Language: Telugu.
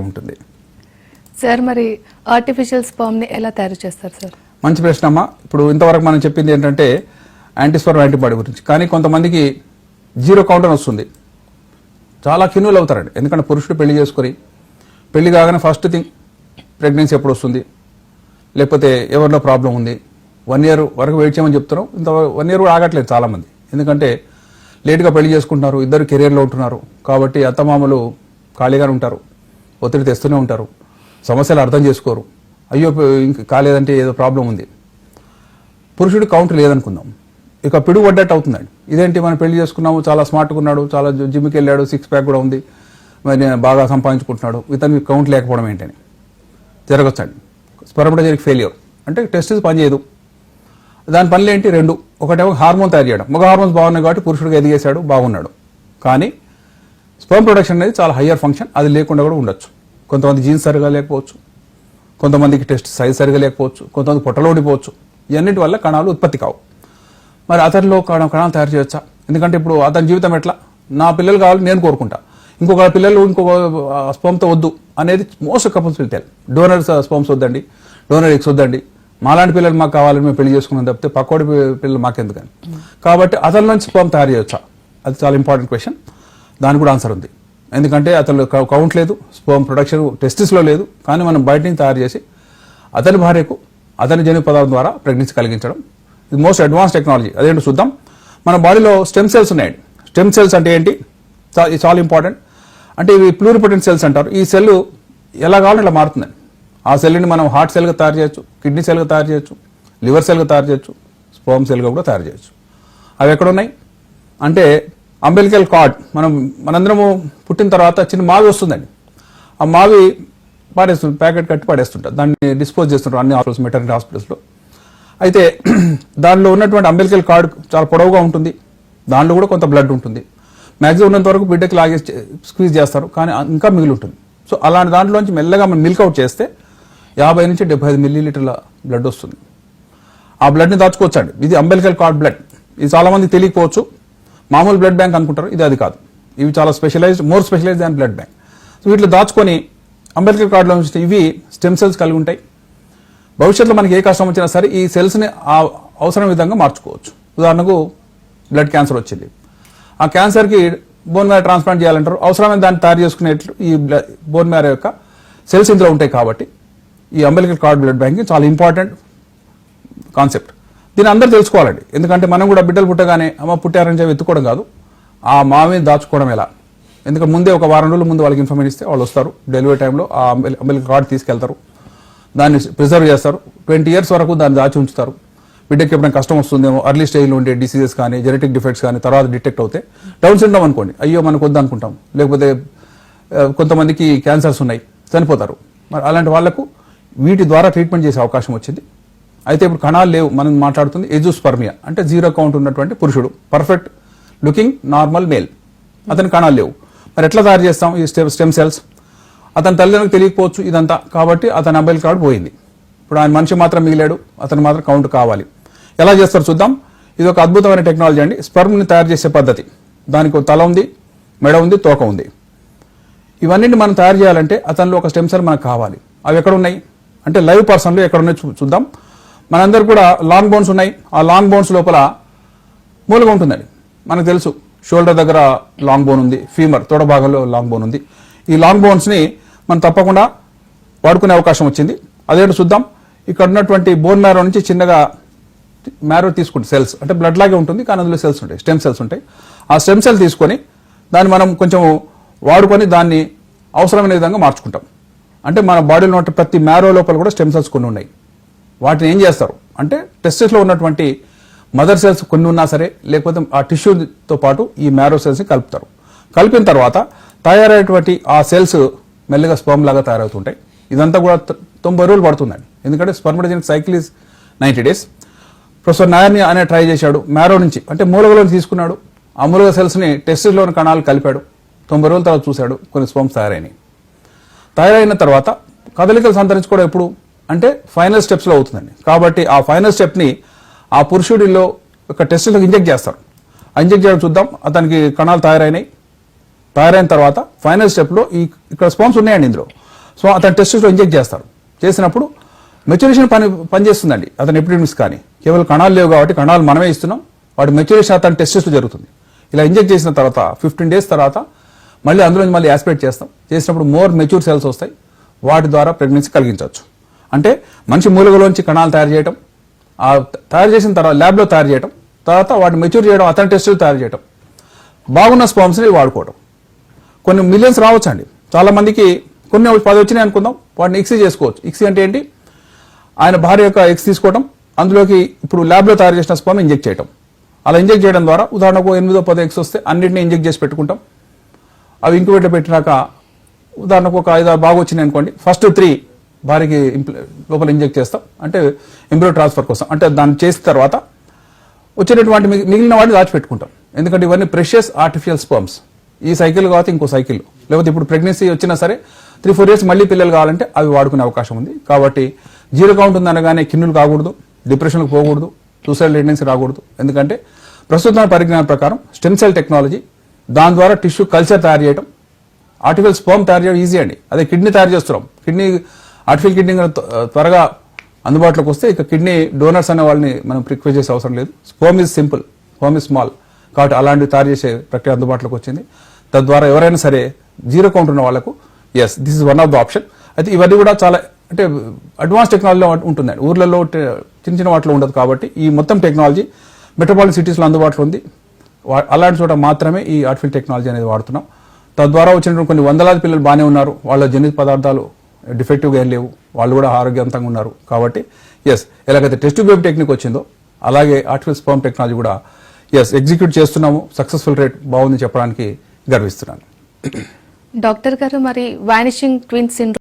ఉంటుంది. సార్ మరి ఆర్టిఫిషియల్ స్పర్మ్ని ఎలా తయారు చేస్తారు సార్? మంచి ప్రశ్న అమ్మా. ఇప్పుడు ఇంతవరకు మనం చెప్పింది ఏంటంటే యాంటీస్పర్మ్ యాంటీబాడీ గురించి. కానీ కొంతమందికి జీరో కౌంట్ అని వస్తుంది. చాలా కిన్నులు అవుతారండి. ఎందుకంటే పురుషుడు పెళ్ళి చేసుకొని పెళ్ళి కాగానే ఫస్ట్ థింగ్ ప్రెగ్నెన్సీ ఎప్పుడు వస్తుంది? లేకపోతే ఎవరిలో ప్రాబ్లం ఉంది? వన్ ఇయర్ వరకు వెయిట్ చేయమని చెప్తున్నాం. ఇంత వన్ ఇయర్ కూడా ఆగట్లేదు చాలామంది. ఎందుకంటే లేట్గా పెళ్ళి చేసుకుంటున్నారు ఇద్దరు కెరియర్లో ఉంటున్నారు. కాబట్టి అత్తమామలు ఖాళీగానే ఉంటారు. ఒత్తిడి తెస్తూనే ఉంటారు. సమస్యలు అర్థం చేసుకోరు. అయ్యో ఇంక కాలేదంటే ఏదో ప్రాబ్లం ఉంది. పురుషుడు కౌంట్ లేదనుకుందాం. ఇక పిడుగు పడ్డట్టు అవుతుందండి. ఇదేంటి మనం పెళ్ళి చేసుకున్నాము చాలా స్మార్ట్గా ఉన్నాడు చాలా జిమ్కి వెళ్ళాడు సిక్స్ ప్యాక్ కూడా ఉంది మరి బాగా సంపాదించుకుంటున్నాడు ఇతనికి కౌంట్ లేకపోవడం ఏంటని. జరగచ్చండి. జరిగి ఫెయిల్యూర్ అంటే టెస్ట్ పనిచేయదు దాని పనులు ఏంటి? రెండు. ఒకటేమో హార్మోన్ తయారు చేయడం. మగ హార్మోన్స్ బాగున్నాయి కాబట్టి పురుషుడికి ఎదిగేశాడు బాగున్నాడు. కానీ స్పర్మ్ ప్రొడక్షన్ అనేది చాలా హయ్యర్ ఫంక్షన్ అది లేకుండా కూడా ఉండొచ్చు. కొంతమంది జీన్స్ సరిగా లేకపోవచ్చు. కొంతమందికి టెస్ట్ సైజ్ సరిగా లేకపోవచ్చు. కొంతమంది పొట్టలో ఉండిపోవచ్చు. ఇవన్నిటి వల్ల కణాలు ఉత్పత్తి కావు. మరి అతనిలో కణ కణాలు తయారు చేయొచ్చా? ఎందుకంటే ఇప్పుడు అతని జీవితం ఎట్లా? నా పిల్లలు కావాలి నేను కోరుకుంటా. ఇంకొక పిల్లలు ఇంకొక స్పంతో వద్దు అనేది most couples will tell donor sperms వద్దండి. డోనర్ ఎక్స్ వద్దండి. మాలాంటి పిల్లలు మాకు కావాలని మేము పెళ్ళి చేసుకున్నాం తప్పితే పక్కోడి పిల్లలు మాకెందుకని. కాబట్టి అతని నుంచి స్పంప్ తయారు చేయొచ్చా? అది చాలా ఇంపార్టెంట్ క్వశ్చన్ దానికి కూడా ఆన్సర్ ఉంది. ఎందుకంటే అతను కౌంట్ లేదు స్పోమ్ ప్రొడక్షన్ టెస్టిస్లో లేదు కానీ మనం బయట నుంచి తయారు చేసి అతని భార్యకు అతని జన్యు పదార్థం ద్వారా ప్రెగ్నెన్సీ కలిగించడం. ఇది మోస్ట్ అడ్వాన్స్ టెక్నాలజీ అదేంటో చూద్దాం. మన బాడీలో స్టెమ్ సెల్స్ ఉన్నాయండి స్టెమ్ సెల్స్ అంటే ఏంటి? చాలా ఇంపార్టెంట్ అంటే ఇవి ప్లూరిపొటెంట్ సెల్స్ అంటారు. ఈ సెల్ ఎలా కావాలో ఇలా మారుతుందండి ఆ సెల్ని మనం హార్ట్ సెల్గా తయారు చేయొచ్చు కిడ్నీ సెల్గా తయారు చేయొచ్చు లివర్ సెల్గా తయారు చేయొచ్చు స్పోమ్ సెల్గా కూడా తయారు చేయొచ్చు. అవి ఎక్కడ ఉన్నాయి? అంటే అంబెలికల్ కార్డ్ మనం మనందరము పుట్టిన తర్వాత చిన్న మావి వస్తుందండి. ఆ మావి పాడేస్తుంది ప్యాకెట్ కట్టి పాడేస్తుంటారు. దాన్ని డిస్పోజ్ చేస్తుంటారు అన్ని హాస్పిటల్స్ మెటర్నరీ హాస్పిటల్స్లో. అయితే దానిలో ఉన్నటువంటి అంబెలికల్ కార్డ్ చాలా పొడవుగా ఉంటుంది. దానిలో కూడా కొంత బ్లడ్ ఉంటుంది. మ్యాక్సిమం ఉన్నంత వరకు బిడ్డకి లాగే స్క్వీజ్ చేస్తారు. కానీ ఇంకా మిగిలి ఉంటుంది సో అలాంటి దాంట్లోంచి మెల్లగా మనం మిల్క్ అవుట్ చేస్తే యాభై నుంచి డెబ్బై ఐదు మిల్లీ లీటర్ల బ్లడ్ వస్తుంది. ఆ బ్లడ్ని దాచుకోవచ్చండి. ఇది అంబెలికల్ కార్డ్ బ్లడ్. ఇది చాలామంది తెలియకపోవచ్చు. మామూలు బ్లడ్ బ్యాంక్ అనుకుంటారు. ఇది అది కాదు. ఇవి చాలా specialised more specialised than blood bank. So వీటిలో దాచుకొని అంబేద్కర్ కార్డులో నుంచి ఇవి స్టెమ్ సెల్స్ కలిగి ఉంటాయి. భవిష్యత్తులో మనకి ఏ కష్టం వచ్చినా సరే ఈ సెల్స్ని ఆ అవసరం విధంగా మార్చుకోవచ్చు. ఉదాహరణకు బ్లడ్ క్యాన్సర్ వచ్చింది. ఆ క్యాన్సర్కి బోన్ మ్యారో ట్రాన్స్ప్లాంట్ చేయాలంటారు. అవసరమైన దాన్ని తయారు చేసుకునేట్లు ఈ బోన్ మ్యారో యొక్క సెల్స్ ఇందులో ఉంటాయి కాబట్టి ఈ అంబేద్కర్ కార్డ్ బ్లడ్ బ్యాంకింగ్ చాలా ఇంపార్టెంట్ కాన్సెప్ట్. దీని అందరూ తెలుసుకోవాలండి. ఎందుకంటే మనం కూడా బిడ్డలు పుట్టగానే అమ్మ పుట్టారని చెప్పి ఎత్తుకోవడం కాదు. ఆ మామే దాచుకోవడం ఎలా? ఎందుకంటే ముందే ఒక వారం రోజుల ముందు వాళ్ళకి ఇన్ఫర్మేషన్ ఇస్తే వాళ్ళు వస్తారు. డెలివరీ టైంలో ఆ అంబెలికల్ కార్డ్ తీసుకెళ్తారు. దాన్ని ప్రిజర్వ్ చేస్తారు. ట్వంటీ ఇయర్స్ వరకు దాన్ని దాచి ఉంచుతారు. బిడ్డకి ఎప్పుడైనా కష్టం వస్తుందేమో అర్లీ స్టేజ్లో ఉండే డిసీజెస్ కానీ జెనెటిక్ డిఫెక్ట్స్ కానీ తర్వాత డిటెక్ట్ అవుతే డౌన్ సిండ్రోమ్ అనుకోండి. అయ్యో మనకు వద్దు అనుకుంటాం. లేకపోతే కొంతమందికి క్యాన్సర్స్ ఉన్నాయి. చనిపోతారు. మరి అలాంటి వాళ్ళకు వీటి ద్వారా ట్రీట్మెంట్ చేసే అవకాశం వచ్చింది. అయితే ఇప్పుడు కణాలు లేవు. మనం మాట్లాడుతుంది ఎజుస్పర్మియా. అంటే జీరో కౌంట్ ఉన్నటువంటి పురుషుడు. పర్ఫెక్ట్ లుకింగ్ నార్మల్ మేల్ అతని కణాలు లేవు. మరి ఎట్లా తయారు చేస్తాం ఈ స్టెమ్ సెల్స్? అతని తల్లిదండ్రులకు తెలియకపోవచ్చు ఇదంతా. కాబట్టి అతని అబ్బాయిల కార్డు పోయింది. ఇప్పుడు ఆయన మనిషి మాత్రం మిగిలాడు. అతను మాత్రం కౌంట్ కావాలి. ఎలా చేస్తారు చూద్దాం. ఇది ఒక అద్భుతమైన టెక్నాలజీ అండి. స్పర్మ్ని తయారు చేసే పద్ధతి. దానికి ఒక తల ఉంది మెడ ఉంది తోక ఉంది. ఇవన్నీ మనం తయారు చేయాలంటే అతనిలో ఒక స్టెమ్ సెల్ మనకు కావాలి. అవి ఎక్కడ ఉన్నాయి? అంటే లైవ్ పర్సన్లో ఎక్కడ ఉన్నాయి చూద్దాం. మనందరూ కూడా లాంగ్ బోన్స్ ఉన్నాయి. ఆ లాంగ్ బోన్స్ లోపల మూలగా ఉంటుందండి. మనకు తెలుసు షోల్డర్ దగ్గర లాంగ్ బోన్ ఉంది ఫీమర్ తోడ భాగంలో లాంగ్ బోన్ ఉంది. ఈ లాంగ్ బోన్స్ని మనం తప్పకుండా వాడుకునే అవకాశం వచ్చింది. అదేంటో చూద్దాం. ఇక్కడ ఉన్నటువంటి బోన్ మ్యారో నుంచి చిన్నగా మ్యారో తీసుకుంటుంది సెల్స్ అంటే బ్లడ్ లాగే ఉంటుంది కానీ అందులో సెల్స్ ఉంటాయి స్టెమ్ సెల్స్ ఉంటాయి. ఆ స్టెమ్ సెల్ తీసుకొని దాన్ని మనం కొంచెం వాడుకొని దాన్ని అవసరమైన విధంగా మార్చుకుంటాం. అంటే మన బాడీలో ఉన్న ప్రతి మ్యారో లోపల కూడా స్టెమ్ సెల్స్ కొన్ని ఉన్నాయి. వాటిని ఏం చేస్తారు? అంటే టెస్టెస్లో ఉన్నటువంటి మదర్ సెల్స్ కొన్ని ఉన్నా సరే లేకపోతే ఆ టిష్యూతో పాటు ఈ మ్యారో సెల్స్ని కలుపుతారు. కలిపిన తర్వాత తయారైనటువంటి ఆ సెల్స్ మెల్లగా స్పర్మ్ లాగా తయారవుతుంటాయి. ఇదంతా కూడా తొంభై రోజులు పడుతుందండి. ఎందుకంటే spermatogenic cycle is ninety days professor నాయర్ని అనే ట్రై చేశాడు. మ్యారో నుంచి అంటే మూలగలో తీసుకున్నాడు. ఆ మూలగ సెల్స్ని టెస్టిస్లోని కణాలు కలిపాడు. తొంభై రోజుల తర్వాత చూశాడు కొన్ని స్పర్మ్స్ తయారైనాయి. తయారైన తర్వాత కదలికలు సంతరించుకోవడం ఎప్పుడు? అంటే ఫైనల్ స్టెప్స్లో అవుతుందండి. కాబట్టి ఆ ఫైనల్ స్టెప్ని ఆ పురుషుడిలో ఒక టెస్టులకు ఇంజెక్ట్ చేస్తారు. ఇంజెక్ట్ చేయడం చూద్దాం. అతనికి కణాలు తయారైనాయి. తయారైన తర్వాత ఫైనల్ స్టెప్లో ఈ ఇక్కడ స్పాన్స్ ఉన్నాయండి ఇందులో. సో అతని టెస్టిస్లో ఇంజెక్ట్ చేస్తారు. చేసినప్పుడు మెచ్యూరేషన్ పని పనిచేస్తుందండి అతని ఎపిడెమిక్స్ కానీ కేవలం కణాలు లేవు కాబట్టి కణాలు మనమే ఇస్తున్నాం. వాటి మెచ్యూరేషన్ అతని టెస్టిస్లో జరుగుతుంది. ఇలా ఇంజెక్ట్ చేసిన తర్వాత ఫిఫ్టీన్ డేస్ తర్వాత మళ్ళీ అందులో మళ్ళీ యాస్పిరేట్ చేస్తాం. చేసినప్పుడు మోర్ మెచ్యూర్ సెల్స్ వస్తాయి. వాటి ద్వారా ప్రెగ్నెన్సీ కలిగించవచ్చు. అంటే మనిషి మూలుగలోంచి కణాలు తయారు చేయటం ఆ తయారు చేసిన తర్వాత ల్యాబ్లో తయారు చేయటం తర్వాత వాటిని మెచ్యూర్ చేయడం అతని టెస్టులు తయారు చేయడం బాగున్న స్పామ్స్ని వాడుకోవడం కొన్ని మిలియన్స్ రావచ్చండి. చాలామందికి కొన్ని పది వచ్చినాయి అనుకుందాం వాటిని ఎక్సీ చేసుకోవచ్చు. ఎక్సీ అంటే ఏంటి? ఆయన భార్య యొక్క ఎక్స్ తీసుకోవడం అందులోకి ఇప్పుడు ల్యాబ్లో తయారు చేసిన స్పామ్ ఇంజెక్ట్ చేయడం అలా ఇంజెక్ట్ చేయడం ద్వారా ఉదాహరణకు ఎనిమిదో పదో ఎక్స్ వస్తే అన్నింటినీ ఇంజెక్ట్ చేసి పెట్టుకుంటాం. అవి ఇంక్యుబేటర్ పెట్టినాక ఉదాహరణకు ఒక ఐదు ఆరు బాగా వచ్చినాయి అనుకోండి. ఫస్ట్ త్రీ భార్యకి లోపల ఇంజెక్ట్ చేస్తాం. అంటే ఎంబ్రో ట్రాన్స్ఫర్ కోసం. అంటే దాన్ని చేసిన తర్వాత వచ్చేటటువంటి మిగిలిన వాటిని దాచిపెట్టుకుంటాం. ఎందుకంటే ఇవన్నీ ప్రెషియస్ ఆర్టిఫిషియల్ స్పర్మ్స్. ఈ సైకిల్ కావచ్చు ఇంకో సైకిల్. లేకపోతే ఇప్పుడు ప్రెగ్నెన్సీ వచ్చినా సరే త్రీ ఫోర్ ఇయర్స్ మళ్ళీ పిల్లలు కావాలంటే అవి వాడుకునే అవకాశం ఉంది. కాబట్టి జీరో కౌంట్ ఉందనగానే కిన్నులు కాకూడదు డిప్రెషన్లకు పోకూడదు సూసైడ్ టెండెన్సీ రాకూడదు. ఎందుకంటే ప్రస్తుత పరిజ్ఞానం ప్రకారం స్టెమ్ సెల్ టెక్నాలజీ దాని ద్వారా టిష్యూ కల్చర్ తయారు చేయడం ఆర్టిఫిషియల్ స్పర్మ్ తయారు చేయడం ఈజీ అండి. అదే కిడ్నీ తయారు చేస్తున్నాం. కిడ్నీ ఆర్టిఫిషియల్ కిడ్నీ కనుక త్వ- త్వరగా అందుబాటులోకి వస్తే ఇక కిడ్నీ డోనర్స్ అనే వాళ్ళని మనం రిక్వెస్ట్ చేసే అవసరం లేదు. Home is simple home is small. కాబట్టి అలాంటివి తయారు చేసే ప్రక్రియ అందుబాటులోకి వచ్చింది. తద్వారా ఎవరైనా సరే జీరో కౌంట్ ఉన్న వాళ్ళకు yes this is one of the option అయితే ఇవన్నీ కూడా చాలా అంటే అడ్వాన్స్ టెక్నాలజీలో ఉంటుందండి ఊర్లలో చిన్న చిన్న వాటిలో ఉండదు కాబట్టి ఈ మొత్తం టెక్నాలజీ మెట్రోపాలిటన్ సిటీస్లో అందుబాటులో ఉంది. అలాంటి చోట మాత్రమే ఈ ఆర్టిఫిషియల్ టెక్నాలజీ అనేది వాడుతున్నాం. తద్వారా వచ్చినటువంటి కొన్ని వందలాది పిల్లలు బాగానే ఉన్నారు. వాళ్ళ జన్యు పదార్థాలు డిఫెక్టివ్గా ఏం లేవు. వాళ్ళు కూడా ఆరోగ్యవంతంగా ఉన్నారు. కాబట్టి ఎస్ ఎలాగైతే టెస్ట్ బేబీ టెక్నిక్ వచ్చిందో అలాగే ఆర్టిఫిషియల్ స్పర్మ్ టెక్నాలజీ కూడా ఎస్ ఎగ్జిక్యూట్ చేస్తున్నాము. సక్సెస్ఫుల్ రేట్ బాగుంది చెప్పడానికి గర్విస్తున్నాను. డాక్టర్ గారు మరి వానిషింగ్ ట్విన్ సిండ్రోమ్